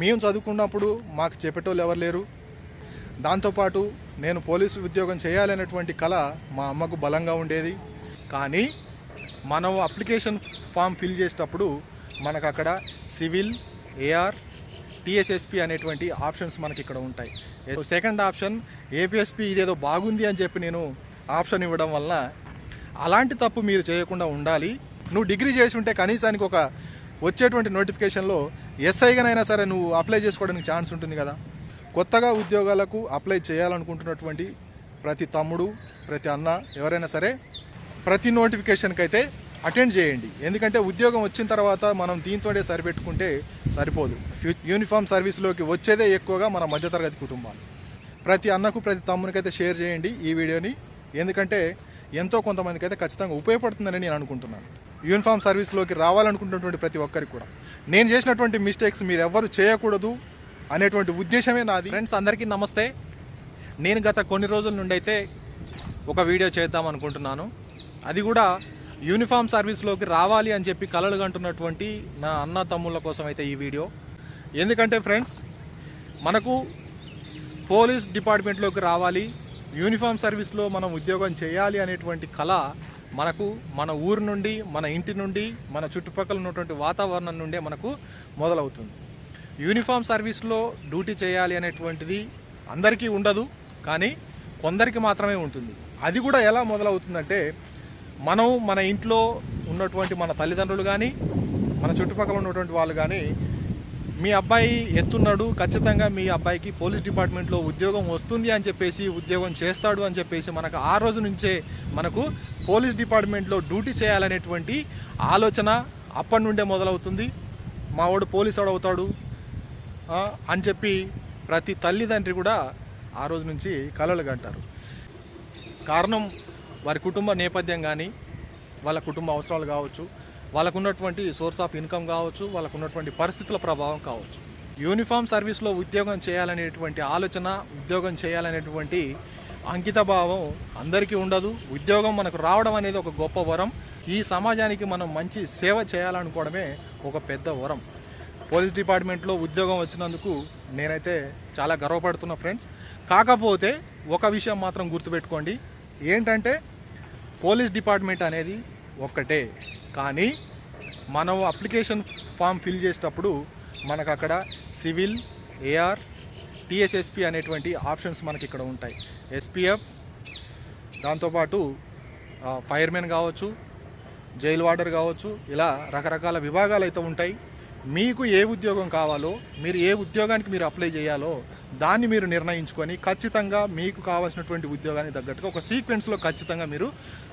మేము చదువుకున్నప్పుడు మాకు చెప్పేటోళ్ళు ఎవరు లేరు. దాంతోపాటు నేను పోలీసు ఉద్యోగం చేయాలనేటువంటి కళ మా అమ్మకు బలంగా ఉండేది. కానీ మనం అప్లికేషన్ ఫామ్ ఫిల్ చేసేటప్పుడు మనకు అక్కడ సివిల్ ఏఆర్ టీఎస్ఎస్పి అనేటువంటి ఆప్షన్స్ మనకి ఇక్కడ ఉంటాయి సెకండ్ ఆప్షన్ ఏపీఎస్పి ఇదేదో బాగుంది అని చెప్పి నేను ఆప్షన్ ఇవ్వడం వల్ల అలాంటి తప్పు మీరు చేయకుండా ఉండాలి. నువ్వు డిగ్రీ చేసి ఉంటే కనీసానికి ఒక వచ్చేటువంటి నోటిఫికేషన్లో ఎస్ఐగానైనా సరే నువ్వు అప్లై చేసుకోవడానికి ఛాన్స్ ఉంటుంది కదా. కొత్తగా ఉద్యోగాలకు అప్లై చేయాలనుకుంటున్నటువంటి ప్రతి తమ్ముడు ప్రతి అన్న ఎవరైనా సరే ప్రతి నోటిఫికేషన్కి అయితే అటెండ్ చేయండి. ఎందుకంటే ఉద్యోగం వచ్చిన తర్వాత మనం దీంతోనే సరిపెట్టుకుంటే సరిపోదు. యూనిఫామ్ సర్వీస్లోకి వచ్చేదే ఎక్కువగా మన మధ్యతరగతి కుటుంబాలు. ప్రతి అన్నకు ప్రతి తమ్మునికైతే షేర్ చేయండి ఈ వీడియోని. ఎందుకంటే ఎంతో కొంతమందికి అయితే ఖచ్చితంగా ఉపయోగపడుతుందని నేను అనుకుంటున్నాను. యూనిఫామ్ సర్వీస్లోకి రావాలనుకుంటున్నటువంటి ప్రతి ఒక్కరికి కూడా. నేను చేసినటువంటి మిస్టేక్స్ మీరు ఎవ్వరు చేయకూడదు అనేటువంటి ఉద్దేశమే నాది. ఫ్రెండ్స్ అందరికీ నమస్తే. నేను గత కొన్ని రోజుల నుండి అయితే ఒక వీడియో చేద్దాం అనుకుంటున్నాను. అది కూడా యూనిఫామ్ సర్వీస్లోకి రావాలి అని చెప్పి కలలు కంటున్నటువంటి నా అన్న తమ్ముళ్ళ కోసం అయితే ఈ వీడియో. ఎందుకంటే ఫ్రెండ్స్ మనకు పోలీస్ డిపార్ట్మెంట్లోకి రావాలి యూనిఫామ్ సర్వీస్లో మనం ఉద్యోగం చేయాలి అనేటువంటి కళ మనకు మన ఊరు నుండి మన ఇంటి నుండి మన చుట్టుపక్కల ఉన్నటువంటి వాతావరణం నుండే మనకు మొదలవుతుంది. యూనిఫామ్ సర్వీస్లో డ్యూటీ చేయాలి అనేటువంటిది అందరికీ ఉండదు కానీ కొందరికి మాత్రమే ఉంటుంది. అది కూడా ఎలా మొదలవుతుందంటే మనం మన ఇంట్లో ఉన్నటువంటి మన తల్లిదండ్రులు కానీ మన చుట్టుపక్కల ఉన్నటువంటి వాళ్ళు కానీ మీ అబ్బాయి ఎత్తున్నాడు ఖచ్చితంగా మీ అబ్బాయికి పోలీస్ డిపార్ట్మెంట్లో ఉద్యోగం వస్తుంది అని చెప్పేసి ఉద్యోగం చేస్తాడు అని చెప్పేసి మనకు ఆ రోజు నుంచే మనకు పోలీస్ డిపార్ట్మెంట్లో డ్యూటీ చేయాలనేటువంటి ఆలోచన అప్పటి నుండే మొదలవుతుంది. మా వాడు పోలీసు వాడు అవుతాడు అని చెప్పి ప్రతి తల్లిదండ్రి కూడా ఆ రోజు నుంచి కలలు కంటారు. కారణం వారి కుటుంబ నేపథ్యం కానీ వాళ్ళ కుటుంబ అవసరాలు కావచ్చు వాళ్ళకు ఉన్నటువంటి సోర్స్ ఆఫ్ ఇన్కమ్ కావచ్చు వాళ్ళకు ఉన్నటువంటి పరిస్థితుల ప్రభావం కావచ్చు. యూనిఫామ్ సర్వీస్లో ఉద్యోగం చేయాలనేటువంటి ఆలోచన ఉద్యోగం చేయాలనేటువంటి అంకిత భావం అందరికీ ఉండదు. ఉద్యోగం మనకు రావడం అనేది ఒక గొప్ప వరం. ఈ సమాజానికి మనం మంచి సేవ చేయాలనుకోవడమే ఒక పెద్ద వరం. పోలీస్ డిపార్ట్మెంట్లో ఉద్యోగం వచ్చినందుకు నేనైతే చాలా గర్వపడుతున్నా ఫ్రెండ్స్. కాకపోతే ఒక విషయం మాత్రం గుర్తుపెట్టుకోండి. ఏంటంటే పోలీస్ డిపార్ట్మెంట్ అనేది ఒక్కటే. కానీ మనం అప్లికేషన్ ఫామ్ ఫిల్ చేసేటప్పుడు మనకు అక్కడ సివిల్ ఏఆర్ టిఎస్ఎస్పి అనేటువంటి ఆప్షన్స్ మనకి ఇక్కడ ఉంటాయి. ఎస్పీఎఫ్ దాంతోపాటు ఫైర్మెన్ కావచ్చు జైల్ వార్డర్ కావచ్చు ఇలా రకరకాల విభాగాలు అయితే ఉంటాయి. మీకు ఏ ఉద్యోగం కావాలో మీరు ఏ ఉద్యోగానికి మీరు అప్లై చేయాలో దాన్ని మీరు నిర్ణయించుకొని ఖచ్చితంగా మీకు కావాల్సినటువంటి ఉద్యోగానికి తగ్గట్టుగా ఒక సీక్వెన్స్లో ఖచ్చితంగా మీరు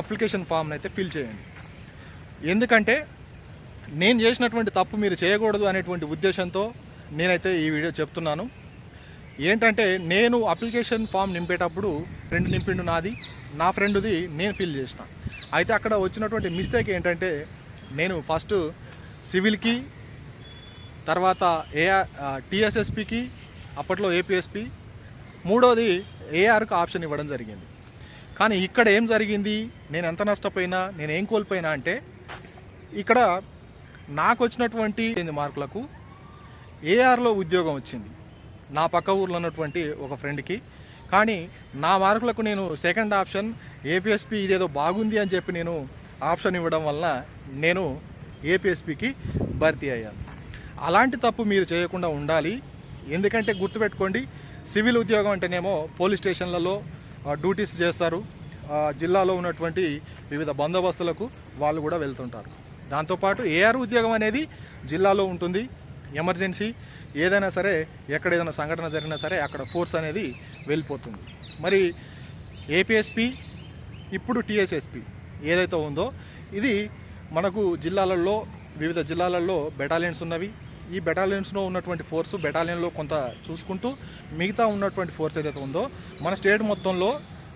అప్లికేషన్ ఫామ్ని అయితే ఫిల్ చేయండి. ఎందుకంటే నేను చేసినటువంటి తప్పు మీరు చేయకూడదు అనేటువంటి ఉద్దేశంతో నేనైతే ఈ వీడియో చెప్తున్నాను. ఏంటంటే నేను అప్లికేషన్ ఫామ్ నింపేటప్పుడు ఫ్రెండ్ నింపిండు నాది నా ఫ్రెండ్ది నేను ఫిల్ చేసిన. అయితే అక్కడ వచ్చినటువంటి మిస్టేక్ ఏంటంటే నేను ఫస్ట్ సివిల్కి తర్వాత ఏఆర్ టీఎస్ఎస్పికి అప్పట్లో ఏపీఎస్పి మూడోది ఏఆర్కు ఆప్షన్ ఇవ్వడం జరిగింది. కానీ ఇక్కడ ఏం జరిగింది? నేను ఎంత నష్టపోయినా నేను ఏం కోల్పోయినా అంటే ఇక్కడ నాకు వచ్చినటువంటి మార్కులకు ఏఆర్లో ఉద్యోగం వచ్చింది. నా పక్క ఊర్లో ఉన్నటువంటి ఒక ఫ్రెండ్కి. కానీ నా మార్కులకు నేను సెకండ్ ఆప్షన్ ఏపీఎస్పి ఇదేదో బాగుంది అని చెప్పి నేను ఆప్షన్ ఇవ్వడం వలన నేను ఏపీఎస్పికి భర్తీ అయ్యాను. అలాంటి తప్పు మీరు చేయకుండా ఉండాలి. ఎందుకంటే గుర్తుపెట్టుకోండి సివిల్ ఉద్యోగం అంటేనేమో పోలీస్ స్టేషన్లలో డ్యూటీస్ చేస్తారు. జిల్లాలో ఉన్నటువంటి వివిధ బందోబస్తులకు వాళ్ళు కూడా వెళ్తుంటారు. దాంతోపాటు ఏఆర్ ఉద్యోగం అనేది జిల్లాలో ఉంటుంది. ఎమర్జెన్సీ ఏదైనా సరే ఎక్కడ ఏదైనా సంఘటన జరిగినా సరే అక్కడ ఫోర్స్ అనేది వెళ్ళిపోతుంది. మరి ఏపీఎస్పి ఇప్పుడు టీఎస్ఎస్పి ఏదైతే ఉందో ఇది మనకు జిల్లాలలో వివిధ జిల్లాలలో బెటాలియన్స్ ఉన్నవి. ఈ బెటాలియన్స్లో ఉన్నటువంటి ఫోర్స్ బెటాలియన్లో కొంత చూసుకుంటూ మిగతా ఉన్నటువంటి ఫోర్స్ ఏదైతే ఉందో మన స్టేట్ మొత్తంలో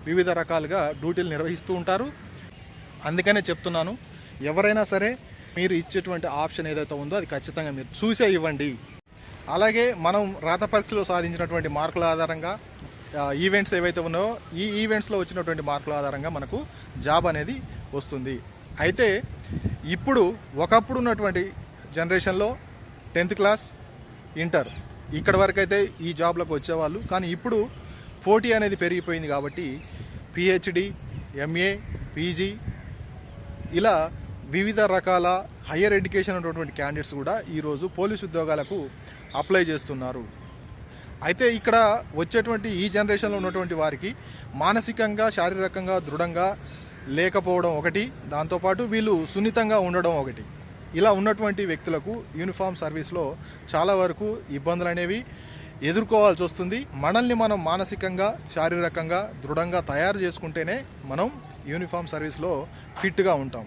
వివిధ రకాలుగా డ్యూటీలు నిర్వహిస్తూ ఉంటారు. అందుకనే చెప్తున్నాను ఎవరైనా సరే మీరు ఇచ్చేటువంటి ఆప్షన్ ఏదైతే ఉందో అది ఖచ్చితంగా మీరు చూసే ఇవ్వండి. అలాగే మనం రాత పరీక్షలో సాధించినటువంటి మార్కుల ఆధారంగా ఈవెంట్స్ ఏవైతే ఉన్నాయో ఈ ఈవెంట్స్లో వచ్చినటువంటి మార్కుల ఆధారంగా మనకు జాబ్ అనేది వస్తుంది. అయితే ఇప్పుడు ఒకప్పుడు ఉన్నటువంటి జనరేషన్లో టెన్త్ క్లాస్ ఇంటర్ ఇక్కడ వరకు అయితే ఈ జాబ్లకు వచ్చేవాళ్ళు. కానీ ఇప్పుడు పోటీ అనేది పెరిగిపోయింది కాబట్టి పిహెచ్డి ఎంఏ పీజీ ఇలా వివిధ రకాల హయ్యర్ ఎడ్యుకేషన్ ఉన్నటువంటి క్యాండిడేట్స్ కూడా ఈరోజు పోలీస్ ఉద్యోగాలకు అప్లై చేస్తున్నారు. అయితే ఇక్కడ వచ్చేటువంటి ఈ జనరేషన్లో ఉన్నటువంటి వారికి మానసికంగా శారీరకంగా దృఢంగా లేకపోవడం ఒకటి దాంతోపాటు వీళ్ళు సున్నితంగా ఉండడం ఒకటి. ఇలా ఉన్నటువంటి వ్యక్తులకు యూనిఫామ్ సర్వీస్లో చాలా వరకు ఇబ్బందులు అనేవి ఎదుర్కోవాల్సి వస్తుంది. మనల్ని మనం మానసికంగా శారీరకంగా దృఢంగా తయారు చేసుకుంటేనే మనం యూనిఫామ్ సర్వీస్లో ఫిట్గా ఉంటాం.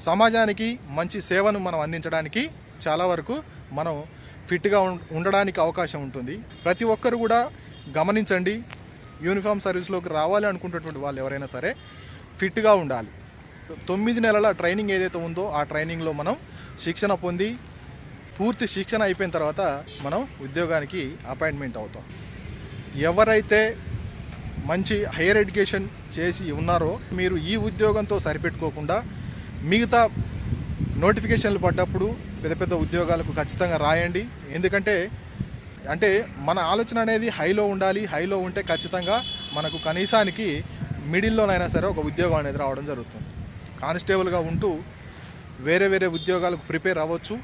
సమాజానికి మంచి సేవను మనం అందించడానికి చాలా వరకు మనం ఫిట్గా ఉండడానికి అవకాశం ఉంటుంది. ప్రతి ఒక్కరు కూడా గమనించండి. యూనిఫామ్ సర్వీస్లోకి రావాలి అనుకున్నటువంటి వాళ్ళు ఎవరైనా సరే ఫిట్గా ఉండాలి. తొమ్మిది నెలల ట్రైనింగ్ ఏదైతే ఉందో ఆ ట్రైనింగ్లో మనం శిక్షణ పొంది పూర్తి శిక్షణ అయిపోయిన తర్వాత మనం ఉద్యోగానికి అపాయింట్మెంట్ అవుతాం. ఎవరైతే మంచి హైయర్ ఎడ్యుకేషన్ చేసి ఉన్నారో మీరు ఈ ఉద్యోగంతో సరిపెట్టుకోకుండా మిగతా నోటిఫికేషన్లు పడ్డప్పుడు పెద్ద పెద్ద ఉద్యోగాలకు ఖచ్చితంగా రాయండి. ఎందుకంటే అంటే మన ఆలోచన అనేది హైలో ఉండాలి. హైలో ఉంటే ఖచ్చితంగా మనకు కనీసానికి మిడిల్లోనైనా సరే ఒక ఉద్యోగం అనేది రావడం జరుగుతుంది. కానిస్టేబుల్గా ఉంటూ వేరే వేరే ఉద్యోగాలకు ప్రిపేర్ అవ్వచ్చు.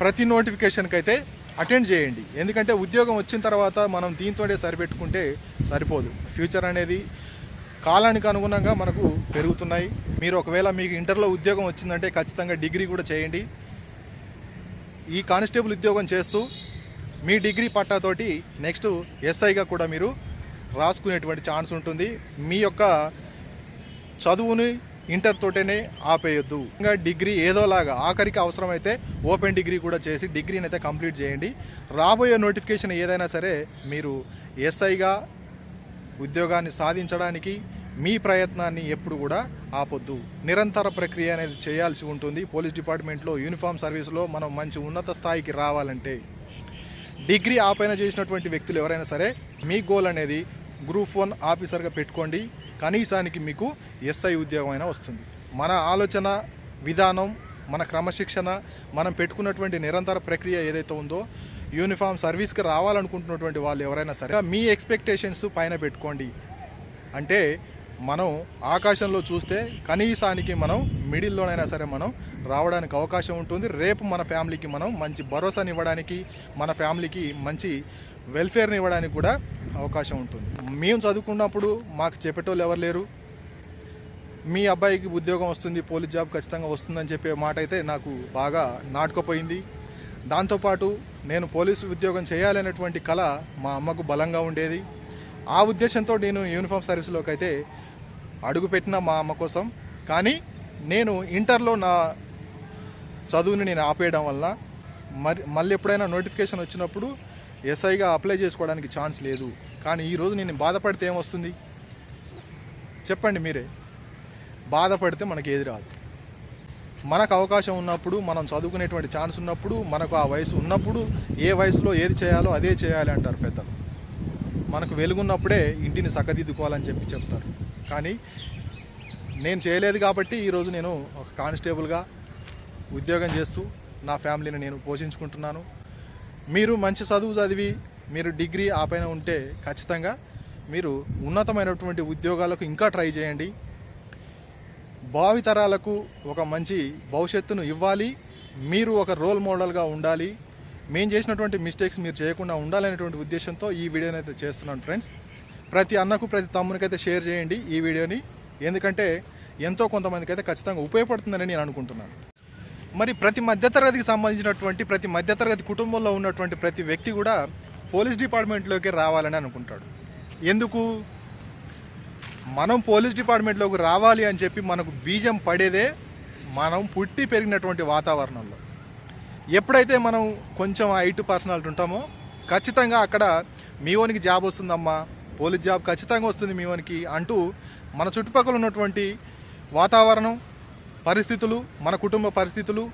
ప్రతి నోటిఫికేషన్కి అయితే అటెండ్ చేయండి. ఎందుకంటే ఉద్యోగం వచ్చిన తర్వాత మనం దీంతోనే సరిపెట్టుకుంటే సరిపోదు. ఫ్యూచర్ అనేది కాలానికి అనుగుణంగా మనకు పెరుగుతున్నాయి. మీరు ఒకవేళ మీకు ఇంటర్లో ఉద్యోగం వచ్చిందంటే ఖచ్చితంగా డిగ్రీ కూడా చేయండి. ఈ కానిస్టేబుల్ ఉద్యోగం చేస్తూ మీ డిగ్రీ పట్టాతోటి నెక్స్ట్ ఎస్ఐగా కూడా మీరు రాసుకునేటువంటి ఛాన్స్ ఉంటుంది. మీ యొక్క చదువుని ఇంటర్ తోటనే ఆపేయొద్దు. ఇంకా డిగ్రీ ఏదోలాగా ఆఖరికి అవసరమైతే ఓపెన్ డిగ్రీ కూడా చేసి డిగ్రీని అయితే కంప్లీట్ చేయండి. రాబోయే నోటిఫికేషన్ ఏదైనా సరే మీరు ఎస్ఐగా ఉద్యోగాన్ని సాధించడానికి మీ ప్రయత్నాన్ని ఎప్పుడు కూడా ఆపొద్దు. నిరంతర ప్రక్రియ అనేది చేయాల్సి ఉంటుంది. పోలీస్ డిపార్ట్మెంట్లో యూనిఫామ్ సర్వీస్లో మనం మంచి ఉన్నత స్థాయికి రావాలంటే డిగ్రీ ఆపైన చేసినటువంటి వ్యక్తులు ఎవరైనా సరే మీ గోల్ అనేది గ్రూప్ వన్ ఆఫీసర్గా పెట్టుకోండి. కనీసానికి మీకు ఎస్ఐ ఉద్యోగం అయినా వస్తుంది. మన ఆలోచన విధానం మన క్రమశిక్షణ మనం పెట్టుకున్నటువంటి నిరంతర ప్రక్రియ ఏదైతే ఉందో యూనిఫామ్ సర్వీస్కి రావాలనుకుంటున్నటువంటి వాళ్ళు ఎవరైనా సరే మీ ఎక్స్పెక్టేషన్స్ పైన పెట్టుకోండి. అంటే మనం ఆకాశంలో చూస్తే కనీసానికి మనం మిడిల్లోనైనా సరే మనం రావడానికి అవకాశం ఉంటుంది. రేపు మన ఫ్యామిలీకి మనం మంచి భరోసాని ఇవ్వడానికి మన ఫ్యామిలీకి మంచి వెల్ఫేర్ని ఇవ్వడానికి కూడా అవకాశం ఉంటుంది. మేము చదువుకున్నప్పుడు మాకు చెప్పేటోళ్ళు ఎవరు లేరు. మీ అబ్బాయికి ఉద్యోగం వస్తుంది పోలీస్ జాబ్ ఖచ్చితంగా వస్తుందని చెప్పే మాట అయితే నాకు బాగా నాటుకుపోయింది. దాంతోపాటు నేను పోలీసు ఉద్యోగం చేయాలనేటువంటి కళ మా అమ్మకు బలంగా ఉండేది. ఆ ఉద్దేశంతో నేను యూనిఫామ్ సర్వీస్లోకి అయితే అడుగుపెట్టిన మా అమ్మ కోసం. కానీ నేను ఇంటర్లో నా చదువుని నేను ఆపేయడం వల్ల మరి మళ్ళీ ఎప్పుడైనా నోటిఫికేషన్ వచ్చినప్పుడు ఎస్ఐగా అప్లై చేసుకోవడానికి ఛాన్స్ లేదు. కానీ ఈరోజు నేను బాధపడితే ఏమొస్తుంది? చెప్పండి మీరే. బాధపడితే మనకి ఏది రాదు. మనకు అవకాశం ఉన్నప్పుడు మనం చదువుకునేటువంటి ఛాన్స్ ఉన్నప్పుడు మనకు ఆ వయసు ఉన్నప్పుడు ఏ వయసులో ఏది చేయాలో అదే చేయాలి అంటారు పెద్దలు. మనకు వెలుగున్నప్పుడే ఇంటిని చక్కదిద్దుకోవాలని చెప్పి చెప్తారు. కానీ నేను చేయలేదు కాబట్టి ఈరోజు నేను ఒక కానిస్టేబుల్గా ఉద్యోగం చేస్తూ నా ఫ్యామిలీని నేను పోషించుకుంటున్నాను. మీరు మంచి చదువు చదివి మీరు డిగ్రీ ఆ పైన ఉంటే ఖచ్చితంగా మీరు ఉన్నతమైనటువంటి ఉద్యోగాలకు ఇంకా ట్రై చేయండి. భావితరాలకు ఒక మంచి భవిష్యత్తును ఇవ్వాలి. మీరు ఒక రోల్ మోడల్గా ఉండాలి. మేము చేసినటువంటి మిస్టేక్స్ మీరు చేయకుండా ఉండాలనేటువంటి ఉద్దేశంతో ఈ వీడియోని అయితే చేస్తున్నాను ఫ్రెండ్స్ ప్రతి అన్నకు ప్రతి తమ్మునికి అయితే షేర్ చేయండి ఈ వీడియోని. ఎందుకంటే ఎంతో కొంతమందికి అయితే ఖచ్చితంగా ఉపయోగపడుతుందని నేను అనుకుంటున్నాను. మరి ప్రతి మధ్యతరగతికి సంబంధించినటువంటి ప్రతి మధ్యతరగతి కుటుంబంలో ఉన్నటువంటి ప్రతి వ్యక్తి కూడా పోలీస్ డిపార్ట్మెంట్లోకి రావాలని అనుకుంటాడు. ఎందుకు? మనం పోలీస్ డిపార్ట్మెంట్లోకి రావాలి అని చెప్పి మనకు బీజం పడేదే మనం పుట్టి పెరిగినటువంటి వాతావరణంలో. ఎప్పుడైతే మనం కొంచెం ఐటు పర్సనాలిటీ ఉంటామో ఖచ్చితంగా అక్కడ మీ ఓనికి జాబ్ వస్తుందమ్మా పోలీస్ జాబ్ ఖచ్చితంగా వస్తుంది మీ ఓనికి అంటూ మన చుట్టుపక్కల ఉన్నటువంటి వాతావరణం పరిస్థితులు మన కుటుంబ పరిస్థితులు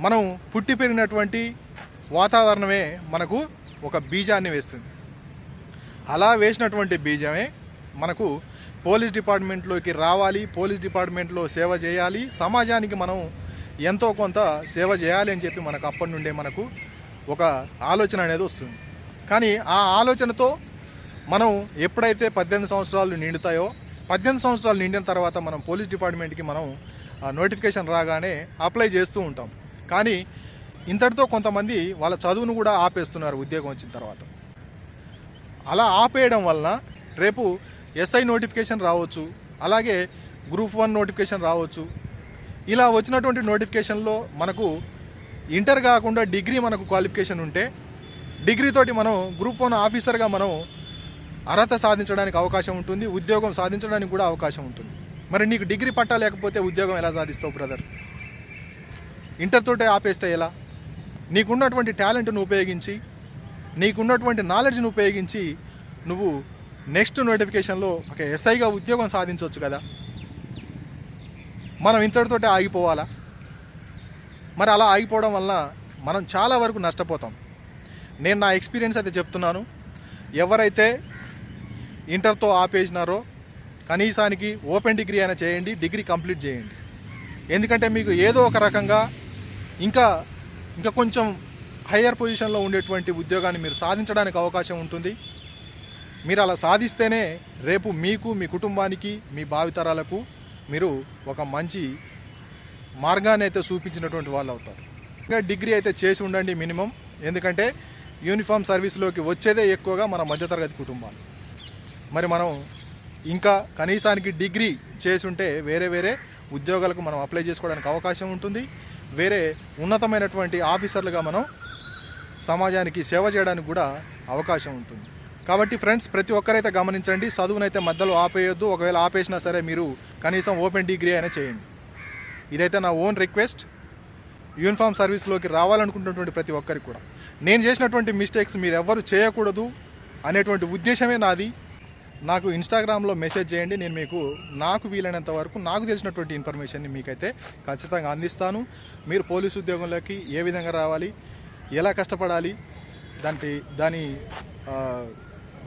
మనం పుట్టి పెరిగినటువంటి వాతావరణమే మనకు ఒక బీజాన్ని వేస్తుంది. అలా వేసినటువంటి బీజమే మనకు పోలీస్ డిపార్ట్మెంట్లోకి రావాలి పోలీస్ డిపార్ట్మెంట్లో సేవ చేయాలి సమాజానికి మనం ఎంతో కొంత సేవ చేయాలి అని చెప్పి మనకు అప్పటి నుండే మనకు ఒక ఆలోచన అనేది వస్తుంది. కానీ ఆ ఆలోచనతో మనం ఎప్పుడైతే పద్దెనిమిది సంవత్సరాలు నిండుతాయో పద్దెనిమిది సంవత్సరాలు నిండిన తర్వాత మనం పోలీస్ డిపార్ట్మెంట్కి మనం నోటిఫికేషన్ రాగానే అప్లై చేస్తూ ఉంటాం. కానీ ఇంతటితో కొంతమంది వాళ్ళ చదువును కూడా ఆపేస్తున్నారు ఉద్యోగం వచ్చిన తర్వాత. అలా ఆపేయడం వలన రేపు ఎస్ఐ నోటిఫికేషన్ రావచ్చు అలాగే గ్రూప్ వన్ నోటిఫికేషన్ రావచ్చు ఇలా వచ్చినటువంటి నోటిఫికేషన్లో మనకు ఇంటర్ కాకుండా డిగ్రీ మనకు క్వాలిఫికేషన్ ఉంటే డిగ్రీ తోటి మనం గ్రూప్ వన్ ఆఫీసర్గా మనం అర్హత సాధించడానికి అవకాశం ఉంటుంది ఉద్యోగం సాధించడానికి కూడా అవకాశం ఉంటుంది. మరి నీకు డిగ్రీ పట్టా లేకపోతే ఉద్యోగం ఎలా సాధిస్తావు బ్రదర్ ఇంటర్ తోటే ఆపేస్తే ఎలా? నీకున్నటువంటి టాలెంట్ను ఉపయోగించి నీకున్నటువంటి నాలెడ్జ్ను ఉపయోగించి నువ్వు నెక్స్ట్ నోటిఫికేషన్లో ఒక ఎస్ఐగా ఉద్యోగం సాధించవచ్చు కదా. మనం ఇంతటితోటే ఆగిపోవాలా? మరి అలా ఆగిపోవడం వలన మనం చాలా వరకు నష్టపోతాం. నేను నా ఎక్స్పీరియన్స్ అయితే చెప్తున్నాను. ఎవరైతే ఇంటర్తో ఆపేసినారో కనీసానికి ఓపెన్ డిగ్రీ అయినా చేయండి డిగ్రీ కంప్లీట్ చేయండి. ఎందుకంటే మీకు ఏదో ఒక రకంగా ఇంకా ఇంకా కొంచెం హయ్యర్ పొజిషన్లో ఉండేటువంటి ఉద్యోగాన్ని మీరు సాధించడానికి అవకాశం ఉంటుంది. మీరు అలా సాధిస్తేనే రేపు మీకు మీ కుటుంబానికి మీ భావితరాలకు మీరు ఒక మంచి మార్గాన్ని అయితే చూపించినటువంటి వాళ్ళు అవుతారు. ఇంకా డిగ్రీ అయితే చేసి ఉండండి మినిమం. ఎందుకంటే యూనిఫామ్ సర్వీస్లోకి వచ్చేదే ఎక్కువగా మన మధ్యతరగతి కుటుంబాలు. మరి మనం ఇంకా కనీసానికి డిగ్రీ చేసి ఉంటే వేరే వేరే ఉద్యోగాలకు మనం అప్లై చేసుకోవడానికి అవకాశం ఉంటుంది. వేరే ఉన్నతమైనటువంటి ఆఫీసర్లుగా మనం సమాజానికి సేవ చేయడానికి కూడా అవకాశం ఉంటుంది. కాబట్టి ఫ్రెండ్స్ ప్రతి ఒక్కరైతే గమనించండి చదువునైతే మధ్యలో ఆపేయొద్దు. ఒకవేళ ఆపేసినా సరే మీరు కనీసం ఓపెన్ డిగ్రీ అయినా చేయండి. ఇదైతే నా ఓన్ రిక్వెస్ట్. యూనిఫామ్ సర్వీస్లోకి రావాలనుకుంటున్నటువంటి ప్రతి ఒక్కరికి కూడా. నేను చేసినటువంటి మిస్టేక్స్ మీరు ఎవ్వరు చేయకూడదు అనేటువంటి ఉద్దేశమే నాది. నాకు ఇన్స్టాగ్రామ్లో మెసేజ్ చేయండి. నేను మీకు నాకు వీలైనంత వరకు నాకు తెలిసినటువంటి ఇన్ఫర్మేషన్ని మీకైతే ఖచ్చితంగా అందిస్తాను. మీరు పోలీసు ఉద్యోగంలోకి ఏ విధంగా రావాలి ఎలా కష్టపడాలి దాని దాని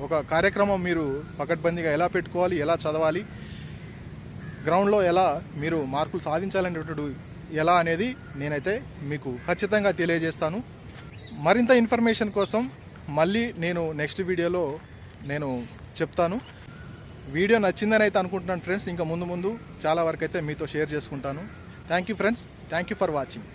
ఒక కార్యక్రమం మీరు పకడ్బందీగా ఎలా పెట్టుకోవాలి ఎలా చదవాలి గ్రౌండ్లో ఎలా మీరు మార్కులు సాధించాలనేటప్పుడు ఎలా అనేది నేనైతే మీకు ఖచ్చితంగా తెలియజేస్తాను. మరింత ఇన్ఫర్మేషన్ కోసం మళ్ళీ నేను నెక్స్ట్ వీడియోలో నేను చెప్తాను. వీడియో నచ్చిందని అయితే అనుకుంటున్నాను ఫ్రెండ్స్. ఇంకా ముందు ముందు చాలా వరకు అయితే మీతో షేర్ చేసుకుంటాను. Thank you friends thank you for watching